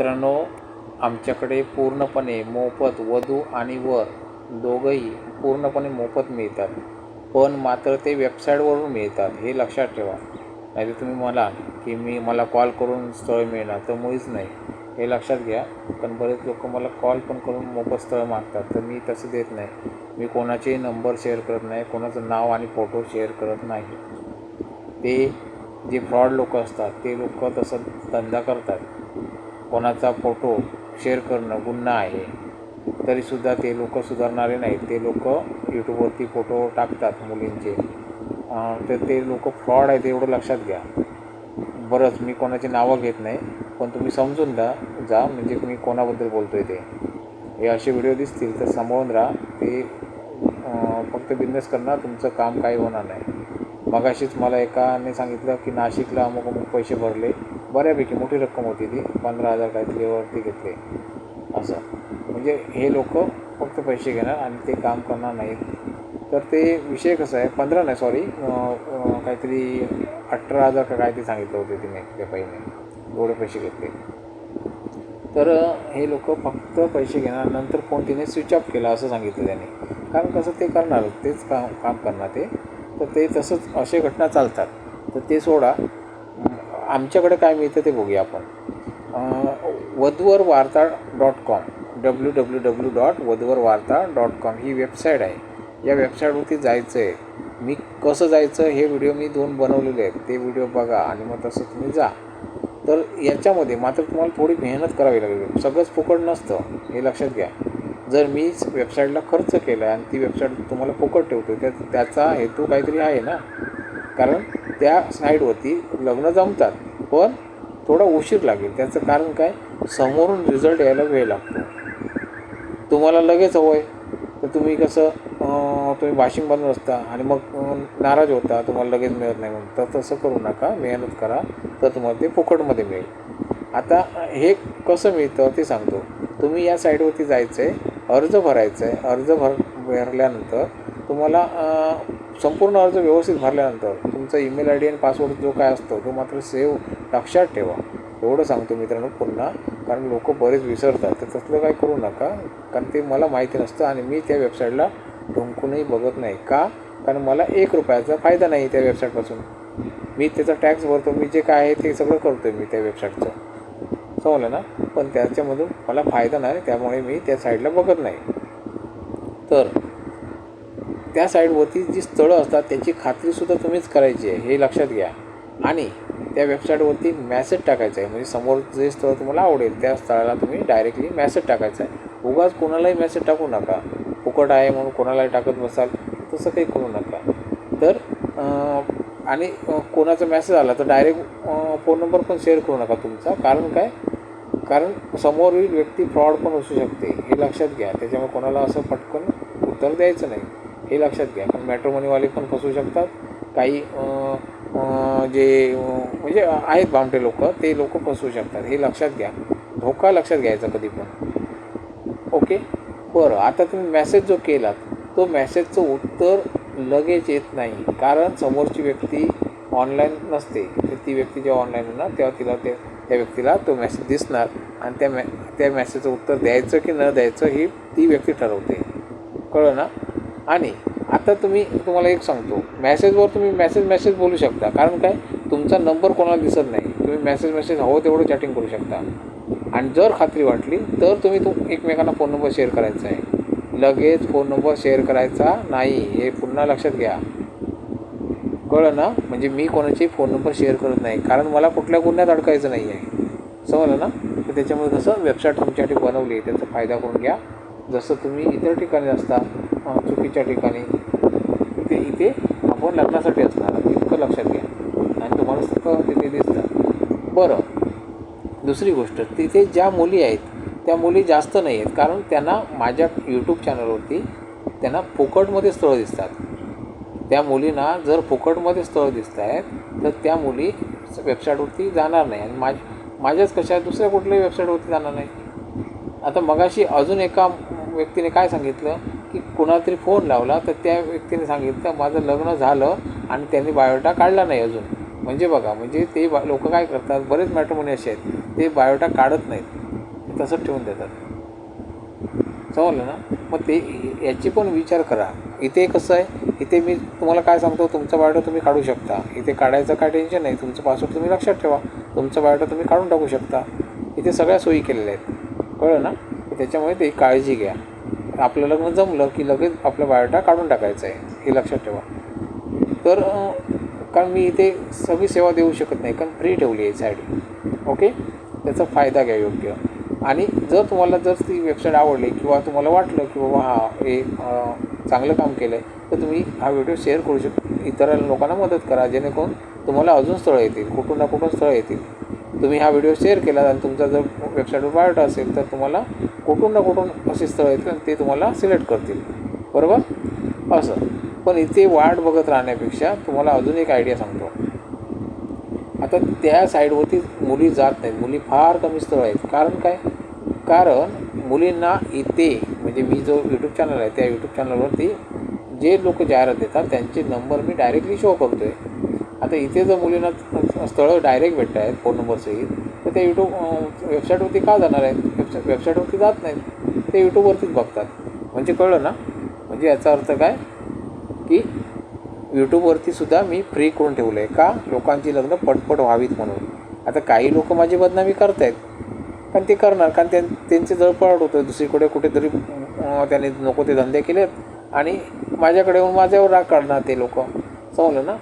मित्रांनो आमच्याकडे पूर्णपणे मोफत वधू आणि वर दोघंही पूर्णपणे मोफत मिळतात. पण मात्र ते वेबसाईटवरून मिळतात हे लक्षात ठेवा. नाहीतर तुम्ही म्हणाल की मी मला कॉल करून स्थळ मिळणार तर मुळीच नाही. हे लक्षात घ्या पण बरेच लोक मला कॉल पण करून मोफत स्थळ मागतात तर मी तसं देत नाही. मी कोणाचेही नंबर शेअर करत नाही कोणाचं नाव आणि फोटो शेअर करत नाही. ते जे फ्रॉड लोक असतात ते लोक तसं धंदा करतात. कोणाचा फोटो शेअर करणं गुन्हा आहे. तरीसुद्धा ते लोक सुधारणारे नाहीत. ते लोक यूट्यूबवरती फोटो टाकतात मुलींचे. तर ते लोक फ्रॉड आहेत एवढं लक्षात घ्या. बरंच मी कोणाची नावं घेत नाही पण तुम्ही समजून जा जा म्हणजे मी कोणाबद्दल बोलतो आहे ते. हे असे व्हिडिओ दिसतील तर सांभाळून राहा. ते फक्त बिझनेस करणार तुमचं काम काही होणार नाही. मगाशीच मला एकाने सांगितलं की नाशिकला अमुक अमुक पैसे भरले. बऱ्यापैकी मोठी रक्कम होती ती. पंधरा हजार काहीतरी वरती घेतले. असं. म्हणजे हे लोक फक्त पैसे घेणार आणि ते काम करणार नाहीत. तर ते विषय कसा आहे? पंधरा नाही सॉरी काहीतरी अठरा हजार का काय ते सांगितलं होते तिने त्या बाईने. एवढे पैसे घेतले. तर हे लोक फक्त पैसे घेणार नंतर फोन तिने स्विच ऑफ केला असं सांगितलं त्याने. कारण कसं ते करणार तेच काम काम करणार ते. तर ते तसंच असे घटना चालतात. तर ते सोडा. आमच्याकडे काय मिळतं ते बघूया आपण. Vadhuvar Varta dot com W W W dot Vadhuvar Varta dot com ही वेबसाईट आहे. या वेबसाईटवरती जायचं आहे मी कसं जायचं हे व्हिडिओ मी दोन बनवलेले आहेत. ते व्हिडिओ बघा आणि मग तसं तुम्ही जा. तर याच्यामध्ये मात्र तुम्हाला थोडी मेहनत करावी लागेल. सगळंच फुकट नसतं. हे लक्षात घ्या. जर मी वेबसाईटला खर्च केला आणि ती वेबसाईट तुम्हाला फुकट ठेवतो त्या त्याचा हेतू काहीतरी आहे ना? कारण त्या साईडवरती लग्न जमतात पण थोडा उशीर लागेल. त्याचं कारण काय? समोरून रिझल्ट यायला वेळ लागतो. तुम्हाला लगेच हवं आहे तर तुम्ही कसं तुम्ही वाशिंग बनवत असता आणि मग नाराज होता तुम्हाला लगेच मिळत नाही म्हणून. तर तसं करू नका मेहनत करा तर तुम्हाला ते फुकटमध्ये मिळेल. आता हे कसं मिळतं ते सांगतो. तुम्ही या साईडवरती जायचं आहे अर्ज भरायचा आहे अर्ज भर भरल्यानंतर तुम्हाला संपूर्ण अर्ज व्यवस्थित भरल्यानंतर तुमचा ईमेल आय डी आणि पासवर्ड जो काय असतो तो मात्र सेव्ह लक्षात ठेवा. एवढं सांगतो मित्रांनो पुन्हा कारण लोक बरेच विसरतात. तर तसलं काय करू नका कारण ते मला माहिती नसतं आणि मी त्या वेबसाईटला ढुंकूनही बघत नाही. का? कारण मला एक रुपयाचा फायदा नाही त्या वेबसाईटपासून मी त्याचा टॅक्स भरतो मी जे काय आहे ते सगळं करतो आहे मी त्या वेबसाईटचं समजलं ना? पण त्याच्यामधून मला फायदा नाही त्यामुळे मी त्या साईडला बघत नाही. तर त्या साईडवरती जी स्थळं असतात त्यांची खात्रीसुद्धा तुम्हीच करायची आहे हे लक्षात घ्या. आणि त्या वेबसाईटवरती मॅसेज टाकायचा आहे म्हणजे समोर जे स्थळ तुम्हाला आवडेल त्या स्थळाला तुम्ही डायरेक्टली मॅसेज टाकायचा आहे. उगाच कोणालाही मॅसेज टाकू नका. फुकट आहे म्हणून कोणालाही टाकत बसाल तसं काही करू नका. तर आणि कोणाचा मेसेज आला तर डायरेक्ट फोन नंबर पण शेअर करू नका तुमचा. कारण काय? कारण समोरील व्यक्ती फ्रॉड पण असू शकते हे लक्षात घ्या. त्याच्यामुळे कोणाला असं पटकन उत्तर द्यायचं नाही. हे लक्षात घ्या. कारण मॅट्रोमनीवाले पण फसू शकतात. काही जे म्हणजे आहेत भामटे लोक ते लोक फसवू शकतात. हे लक्षात घ्या. धोका लक्षात घ्यायचा कधी पण. ओके? बरं. आता तुम्ही मॅसेज जो केलात तो मॅसेजचं उत्तर लगेच येत नाही. कारण समोरची व्यक्ती ऑनलाईन नसते. ती व्यक्ती जेव्हा ऑनलाईन होणार तेव्हा तिला ते त्या व्यक्तीला तो मॅसेज दिसणार. आणि त्या मॅ त्या मेसेजचं उत्तर द्यायचं की न द्यायचं ही ती व्यक्ती ठरवते. कळलं ना? आणि आता तुम्ही तुम्हाला एक सांगतो. मेसेजवर तुम्ही मेसेज मेसेज बोलू शकता. कारण काय? तुमचा नंबर कोणाला दिसत नाही. तुम्ही मॅसेज मेसेज हवं तेवढं चॅटिंग करू शकता. आणि जर खात्री वाटली तर तुम्ही तो एकमेकांना फोन नंबर शेअर करायचा आहे. लगेच फोन नंबर शेअर करायचा नाही. हे पुन्हा लक्षात घ्या. कळलं ना? म्हणजे मी कोणाचे फोन नंबर शेअर करत नाही. कारण मला कुठल्या गुन्ह्यात अडकायचं नाही आहे समजलं ना? तर त्याच्यामुळे कसं? वेबसाईट तुमच्यासाठी बनवली आहे. त्याचा फायदा करून घ्या. जसं तुम्ही इतर ठिकाणी असता चुकीच्या ठिकाणी. ते इथे आपण लग्नासाठी असणार. इतकं लक्षात घ्या. आणि तुम्हाला सगळं तिथे दिसतं. बरं. दुसरी गोष्ट तिथे ज्या मुली आहेत त्या मुली जास्त नाही आहेत कारण त्यांना माझ्या यूट्यूब चॅनलवरती त्यांना फुकटमध्ये स्थळं दिसतात. त्या मुलींना जर फुकटमध्ये स्थळं दिसत आहेत तर त्या मुली वेबसाईटवरती जाणार नाही. आणि माझ माझ्याच कशा दुसऱ्या कुठल्याही वेबसाईटवरती जाणार नाही. आता मगाशी अजून एका व्यक्तीने काय सांगितलं? की कोणाला तरी फोन लावला तर त्या व्यक्तीने सांगितलं माझं लग्न झालं आणि त्यांनी बायोटा काढला नाही अजून. म्हणजे बघा म्हणजे ते बा लोक काय करतात बरेच मॅट्रोमनी असे आहेत ते बायोटा काढत नाहीत. तसंच ठेवून देतात. समजलं ना? मग ते याची पण विचार करा. इथे कसं आहे? इथे मी तुम्हाला काय सांगतो? तुमचा बायोडा तुम्ही काढू शकता. इथे काढायचं काय टेन्शन नाही. तुमचं पासवर्ड तुम्ही लक्षात ठेवा. तुमचा बायोटा तुम्ही काढून टाकू शकता. इथे सगळ्या सोयी केलेल्या आहेत. कळलं ना? त्याच्यामुळे ते काळजी घ्या. आपलं लग्न जमलं की लगेच आपला बायोडा काढून टाकायचा आहे हे लक्षात ठेवा. तर कारण मी इथे सगळी सेवा देऊ शकत नाही कारण फ्री ठेवली आहे साईड ओके त्याचा फायदा घ्या योग्य. आणि जर तुम्हाला जर ती वेबसाईट आवडली किंवा तुम्हाला वाटलं की बाबा हा हे चांगलं काम केलं आहे तर तुम्ही हा व्हिडिओ शेअर करू शक इतर लोकांना मदत करा जेणेकरून तुम्हाला अजून स्थळं येतील कुठून ना कुठून स्थळं येतील. तुम्ही हा व्हिडिओ शेअर केला आणि तुमचा जर वेबसाईटवर बायोटा असेल तर तुम्हाला कुठून ना कुठून असे स्थळ येतील आणि ते तुम्हाला सिलेक्ट करतील. बरोबर? असं. पण इथे वाट बघत राहण्यापेक्षा तुम्हाला अजून एक आयडिया सांगतो. आता त्या साईडवरती मुली जात नाहीत. मुली फार कमी स्थळ आहेत. कारण काय? कारण मुलींना इथे म्हणजे मी जो यूट्यूब चॅनल आहे त्या यूट्यूब चॅनलवरती जे लोक जाहिरात देतात त्यांचे नंबर मी डायरेक्टली शो करतो आहे आता इथे जर मुलींना स्थळं डायरेक्ट भेटत आहेत फोन नंबरसहित तर ते यूट्यूब वेबसाईटवरती का जाणार आहेत? वेबसा वेबसाईटवरती जात नाहीत. ते यूट्यूबवरतीच बघतात. म्हणजे कळलं ना? म्हणजे याचा अर्थ काय? की यूट्यूबवरती सुद्धा मी फ्री करून ठेवलं आहे का? लोकांची लग्न पटपट व्हावीत म्हणून. आता काही लोक माझी बदनामी करत आहेत पण ते करणार. कारण त्यां त्यांचे जळपळाट होतं. दुसरीकडे कुठेतरी त्यांनी नको ते धंदे केलेत. आणि माझ्याकडे येऊन माझ्यावर राग काढणार ते लोक. समजलं ना?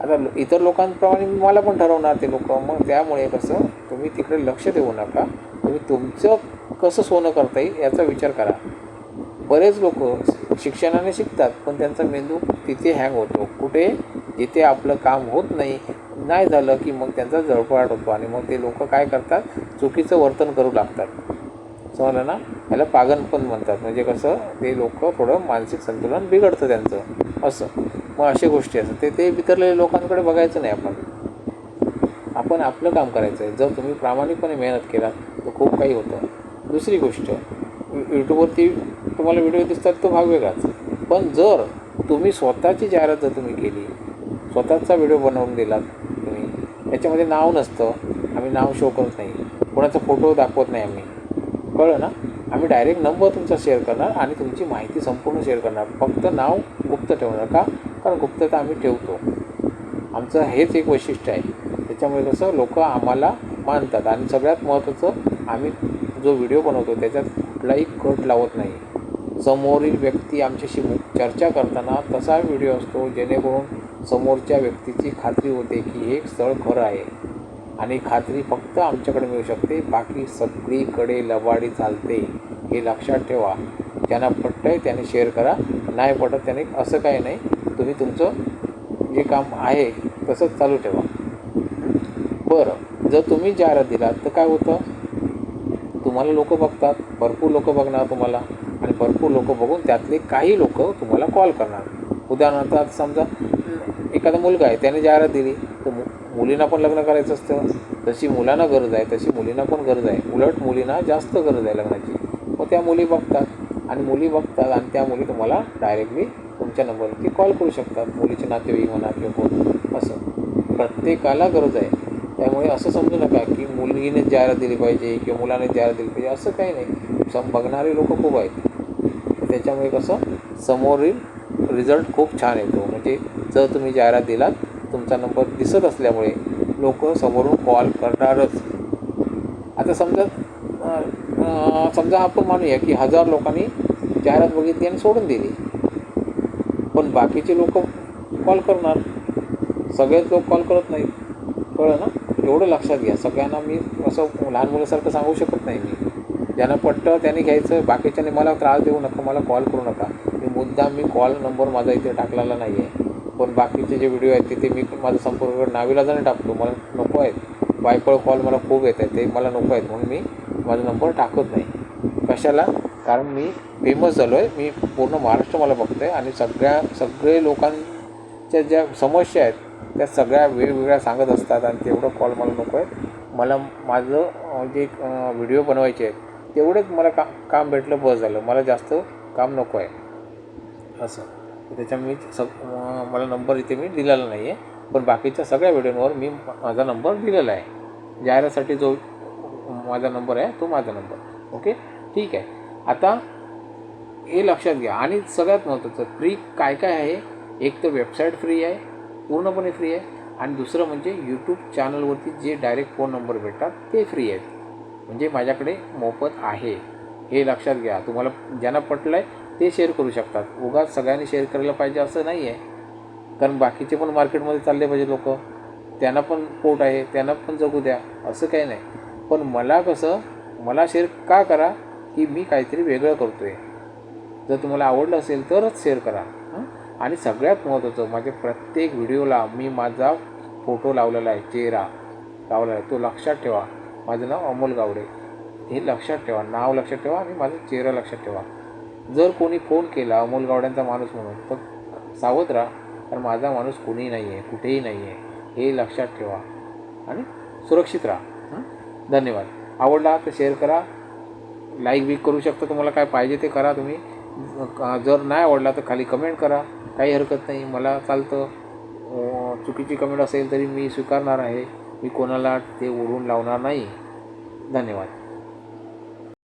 आता इतर लोकांप्रमाणे मला पण ठरवणार ते लोक. मग त्यामुळे कसं तुम्ही तिकडे लक्ष देऊ नका. तुम्ही तुमचं कसं सोनं करता येईल याचा विचार करा. बरेच लोक शिक्षणाने शिकतात पण त्यांचा मेंदू तिथे हँग होतो. कुठे? जिथे आपलं काम होत नाही. नाही झालं की मग त्यांचा जळफळाट होतो आणि मग ते लोक काय करतात? चुकीचं वर्तन करू लागतात. समजलं ना? याला पागन पण म्हणतात. म्हणजे कसं? ते लोक थोडं मानसिक संतुलन बिघडतं त्यांचं. असं. मग अशा गोष्टी असतात. ते ते बिथरलेल्या लोकांकडे बघायचं नाही आपण. आपण आपलं काम करायचं आहे जर तुम्ही प्रामाणिकपणे मेहनत केलात तर खूप काही होतं. दुसरी गोष्ट यूट्यूबवरती तुम्हाला व्हिडिओ दिसतात तो भाग वेगळाच. पण जर तुम्ही स्वतःची जाहिरात जर तुम्ही केली स्वतःचा व्हिडिओ बनवून दिलात तुम्ही याच्यामध्ये नाव नसतं. आम्ही नाव शो करत नाही. कोणाचा फोटो दाखवत नाही आम्ही. कळलं ना? आम्ही डायरेक्ट नंबर तुमचा शेअर करणार आणि तुमची माहिती संपूर्ण शेअर करणार. फक्त नाव गुप्त ठेवणार का? कारण गुप्तता आम्ही ठेवतो. आमचं हेच एक वैशिष्ट्य आहे. त्याच्यामुळे कसं लोक आम्हाला मानतात आणि सगळ्यात महत्त्वाचं आम्ही जो व्हिडिओ बनवतो त्याच्यात कुठलाही कट लावत नाही. समोरील व्यक्ती आमच्याशी चर्चा करताना तसा व्हिडिओ असतो जेणेकरून समोरच्या व्यक्तीची खात्री होते की हे स्थळ खरं आहे. आणि खात्री फक्त आमच्याकडे मिळू शकते. बाकी सगळीकडे लबाडी चालते हे लक्षात ठेवा. ज्यांना पटतं आहे त्याने शेअर करा. नाही पटत त्याने असं काही नाही. तुम्ही तुमचं जे काम आहे तसंच चालू ठेवा. बरं जर तुम्ही जाहिरात दिलात तर काय होतं? तुम्हाला लोक बघतात भरपूर लोक बघणार तुम्हाला आणि भरपूर लोक बघून त्यातले काही लोक तुम्हाला कॉल करणार. उदाहरणार्थ आता समजा एखादा मुलगा आहे त्याने जाहिरात दिली तर मु मुलींना पण लग्न करायचं असतं. जशी मुलांना गरज आहे तशी मुलींना पण गरज आहे. उलट मुलींना जास्त गरज आहे लग्नाची. मग त्या मुली बघतात आणि मुली बघतात आणि त्या मुली तुम्हाला डायरेक्टली तुमच्या नंबरवरती कॉल करू शकतात मुलीचे नातेवाईक म्हणा किंवा कोण. असं. प्रत्येकाला गरज आहे. त्यामुळे असं समजू नका की मुलगीने जाहिरात दिली पाहिजे किंवा मुलाने जाहिरात दिली पाहिजे. असं काही नाही. सम बघणारे लोक खूप आहेत. त्याच्यामुळे कसं समोरील रिझल्ट खूप छान येतो. म्हणजे जर तुम्ही जाहिरात दिलात तुमचा नंबर दिसत असल्यामुळे लोक समोरून कॉल करणारच. आता समजा समजा आपण मानूया की हजार लोकांनी जाहिरात बघितली आणि सोडून दिली. पण बाकीचे लोक कॉल करणार. सगळेच लोक कॉल करत नाहीत. कळलं ना? एवढं लक्षात घ्या. सगळ्यांना मी असं लहान मुलासारखं सांगू शकत नाही मी. ज्यांना पटतं त्यांनी घ्यायचं. बाकीच्याने मला त्रास देऊ नका मला कॉल करू नका. मी मुद्दाम मी कॉल नंबर माझा इथे टाकलेला नाही आहे पण बाकीचे जे व्हिडिओ आहेत तिथे मी माझा संपर्क नाविलाजाने टाकतो मला नको आहेत. बायपळ कॉल मला खूप येत आहेत. ते मला नको आहेत म्हणून मी माझा नंबर टाकत नाही. कशाला? कारण मी फेमस झालो आहे मी पूर्ण महाराष्ट्र मला बघतं आहे आणि सगळ्या सगळे लोकांच्या ज्या समस्या आहेत त्या सगळ्या वेगवेगळ्या सांगत असतात आणि तेवढं कॉल मला नको आहे. मला माझं जे व्हिडिओ बनवायचे आहेत तेवढंच मला का काम भेटलं बस झालं. मला जास्त काम नको आहे. असं. त्याच्या मी सग मला नंबर इथे मी दिलेला नाही आहे पण बाकीच्या सगळ्या व्हिडिओवर मी माझा नंबर दिलेला आहे. जाहिरासाठी जो माझा नंबर आहे तो माझा नंबर ओके ठीक आहे. आता हे लक्षात घ्या. आणि सगळ्यात महत्त्वाचं फ्री काय काय आहे? एक तर वेबसाईट फ्री आहे पूर्णपणे फ्री आहे. आणि दुसरं म्हणजे यूट्यूब चॅनलवरती जे डायरेक्ट फोन नंबर भेटतात ते फ्री आहेत. म्हणजे माझ्याकडे मोफत आहे. हे लक्षात घ्या. तुम्हाला ज्यांना पटलं आहे ते शेअर करू शकतात. उगाच सगळ्यांनी शेअर करायला पाहिजे असं नाही आहे कारण बाकीचे पण मार्केटमध्ये चालले पाहिजे लोक. त्यांना पण पोट आहे त्यांना पण जगू द्या. असं काही नाही. पण मला कसं मला शेअर का करा? की मी काहीतरी वेगळं करतो आहे जर तुम्हाला आवडलं असेल तरच शेअर करा. आणि सगळ्यात महत्त्वाचं माझ्या प्रत्येक व्हिडिओला मी माझा फोटो लावलेला आहे चेहरा लावलेला आहे तो लक्षात ठेवा. माझं नाव अमोल गावडे. हे लक्षात ठेवा नाव लक्षात ठेवा आणि माझा चेहरा लक्षात ठेवा. जर कोणी फोन केला अमोल गावड्यांचा माणूस म्हणून तर सावध राहा कारण माझा माणूस कोणीही नाही आहे कुठेही नाही आहे हे लक्षात ठेवा. आणि सुरक्षित राहा. धन्यवाद. आवडला तर शेअर करा. लाईक बीक करू शकता. तुम्हाला काय पाहिजे ते करा तुम्ही. जर नाही आवडला तर खाली कमेंट करा. काही हरकत नाही. मला चालतं. चुकीची कमेंट असेल तरी मी स्वीकारणार आहे. मी कोणाला ते ओढून लावणार नाही. धन्यवाद.